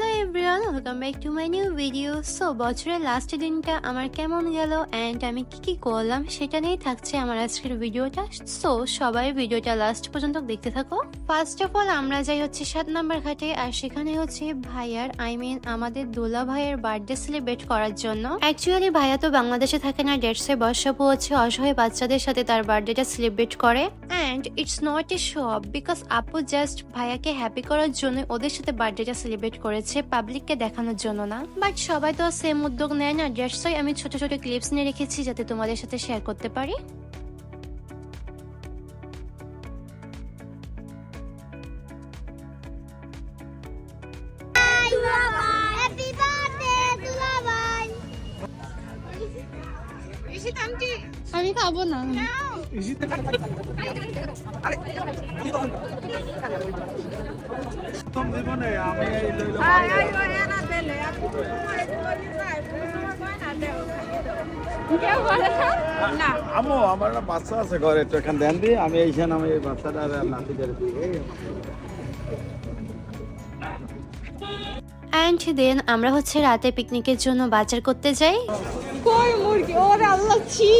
Hello everyone welcome back to my new video so বছরের last দিনটা আমার কেমন গেল অ্যান্ড আমি কি কি করলাম সেটা নিয়েই থাকছে আমার আজকের ভিডিওটা। সো সবাই ভিডিওটা লাস্ট পর্যন্ত দেখতে থাকো। ফার্স্ট অফ অল আমরা যাই হচ্ছে সাত নাম্বার ঘাটে আর সেখানে হচ্ছে ভাইয়ার আই মিন আমাদের দোলা ভাইয়ের বার্থডে সেলিব্রেট করার জন্য। অ্যাকচুয়ালি ভাইয়া তো বাংলাদেশে থাকে না ডেটসে বর্ষাপু হচ্ছে অসহায় বাচ্চাদের সাথে তার বার্থডেটা সেলিব্রেট করে। And it's not a show because আপু জাস্ট ভাইয়াকে হ্যাপি করার জন্য ওদের সাথে বার্থডেটা সেলিব্রেট করেছে। পাবলিককে দেখানোর জন্য না। বাট সবাই তো সেম উদ্যোগ নেয় না। দ্যাটস আমি ছোট ছোট ক্লিপস নিয়ে রেখেছি যাতে তোমাদের সাথে শেয়ার করতে পারি! আমি খাব না। আমি আমো আমার একটা বাচ্চা আছে ঘরে একটু এখান দেন দি আমি এইখানে আমি এই বাচ্চাটা নাতি করে দিই অ্যান্ড দেন আমরা হচ্ছে রাতে পিকনিকের জন্য বাজার করতে যাই কই মুরগি ওরে আল্লাহ ছি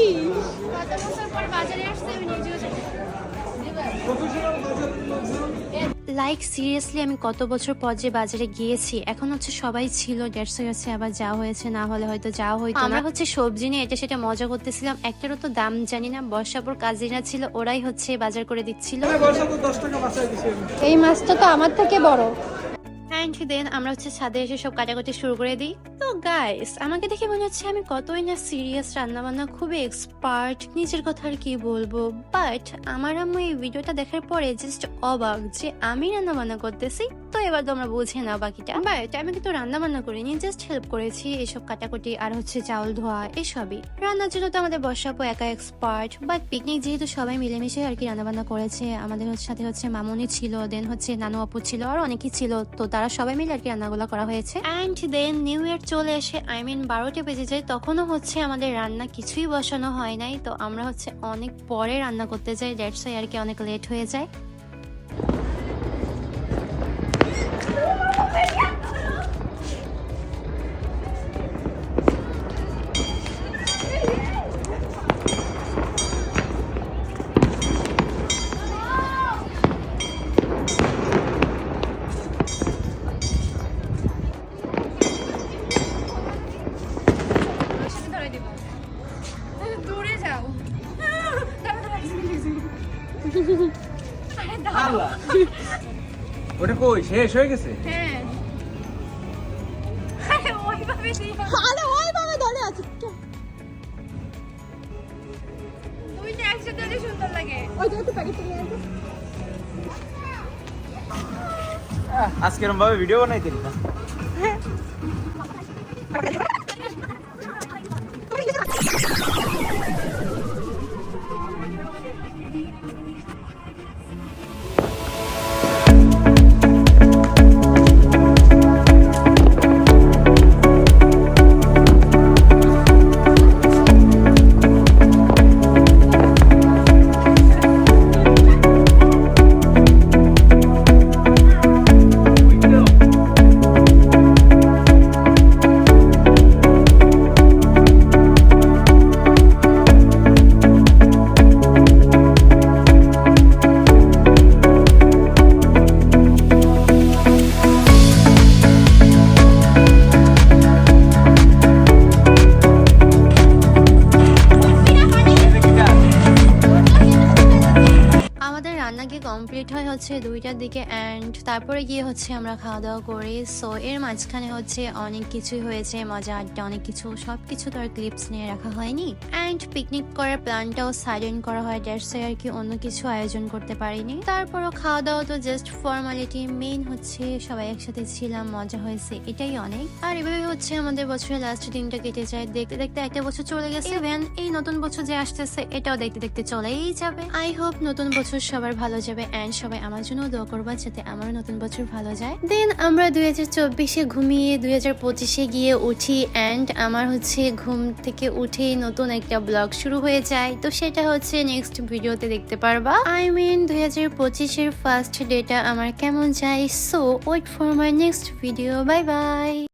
লাইক সিরিয়াসলি আমি কত বছর পর যে বাজারে গিয়েছি এখন হচ্ছে সবাই ছিল দেড়শো গেছে আবার যাওয়া হয়েছে না হলে হয়তো যাওয়া হয়তো আমরা হচ্ছে সবজি নিয়ে এটা সেটা মজা করতেছিলাম একটারও তো দাম জানি না বর্ষাপুর কাজিনা ছিল ওরাই হচ্ছে বাজার করে দিচ্ছিল। এই মাছটা তো আমার থেকে বড়। অ্যান্ড দেন আমরা হচ্ছে ছাদে এসে সব কাটাকাটি শুরু করে দিই। তো গাইস আমাকে দেখে মনে হচ্ছে আমি কতই না সিরিয়াস রান্নাবান্না খুবই এক্সপার্ট নিজের কথা আর কি বলব। বাট আমার আম্মু এই ভিডিওটা দেখার পরে জাস্ট অবাক যে আমি রান্নাবান্না করতেছি এবার তোমরা বুঝে নাও বাকিটা। বা, এটা আমি কিন্তু রান্না বান্না করিনি জাস্ট হেল্প করেছি এসব কাটাকুটি আর হচ্ছে চাউল ধোয়া এসবই। রান্নার জন্য তো আমাদের বর্ষাপো একা এক্সপার্ট বাট পিকনিক যেহেতু সবাই মিলেমিশে আর কি রান্না বান্না করেছে, আমাদের সাথে হচ্ছে মামুনি ছিল দেন হচ্ছে নানু আপু ছিল, আর অনেকেই ছিল, তো তারা সবাই মিলে আর কি রান্নাগুলো করা হয়েছে। অ্যান্ড দেন নিউ ইয়ার চলে এসে আই মিন বারোটা বেজে যায়, তখনও হচ্ছে আমাদের রান্না কিছুই বসানো হয় নাই, তো আমরা হচ্ছে অনেক পরে রান্না করতে যাই দ্যাটস আর কি অনেক লেট হয়ে যায়। ওটা কই? শেষ হয়ে গেছে? হ্যাঁ। ওইভাবে দিও আরে ওইভাবে ধরে আছে। দুইটা একসাথে হলে সুন্দর লাগে। ওইটা একটু প্যাকেট নিয়ে আসো। আজকে এরকম ভাবে ভিডিও বানাইতে না। হচ্ছে দুইটার দিকে অ্যান্ড তারপরে গিয়ে হচ্ছে আমরা খাওয়া দাওয়া করি। সো এর মাঝখানে হচ্ছে অনেক কিছুই হয়েছে, মজা, আড্ডা, অনেক কিছু। সব কিছু তো আর ক্লিপস নিয়ে রাখা হয়নি। অ্যান্ড পিকনিক করার প্ল্যানটাও সাইলেন্ট করা হয়। দ্যাটস আর কি অন্য কিছু আয়োজন করতে পারিনি। তারপরও খাওয়া দাওয়া তো জাস্ট ফর্মালিটি মেইন হচ্ছে সবাই একসাথে ছিলাম, মজা হয়েছে, এটাই অনেক। আর এভাবে হচ্ছে আমাদের বছরের লাস্ট দিনটা কেটে যায়। দেখতে দেখতে একটা বছর চলে গেছে। ইভেন এই নতুন বছর যে আসতেছে, এটাও দেখতে দেখতে চলেই যাবে। আই হোপ নতুন বছর সবার ভালো যাবে অ্যান্ড সবাই আমার জন্য দোয়া করবা যাতে আমার নতুন বছর ভালো যায়। দেন আমরা দুই হাজার চব্বিশে ঘুমিয়ে দুই হাজার পঁচিশে গিয়ে উঠি অ্যান্ড আমার হচ্ছে ঘুম থেকে উঠে নতুন একটা ব্লগ শুরু হয়ে যায়। তো সেটা হচ্ছে নেক্সট ভিডিওতে দেখতে পারবা। আই মিন দুই হাজার পঁচিশের ফার্স্ট ডেটা আমার কেমন যায়। So wait for my next video bye bye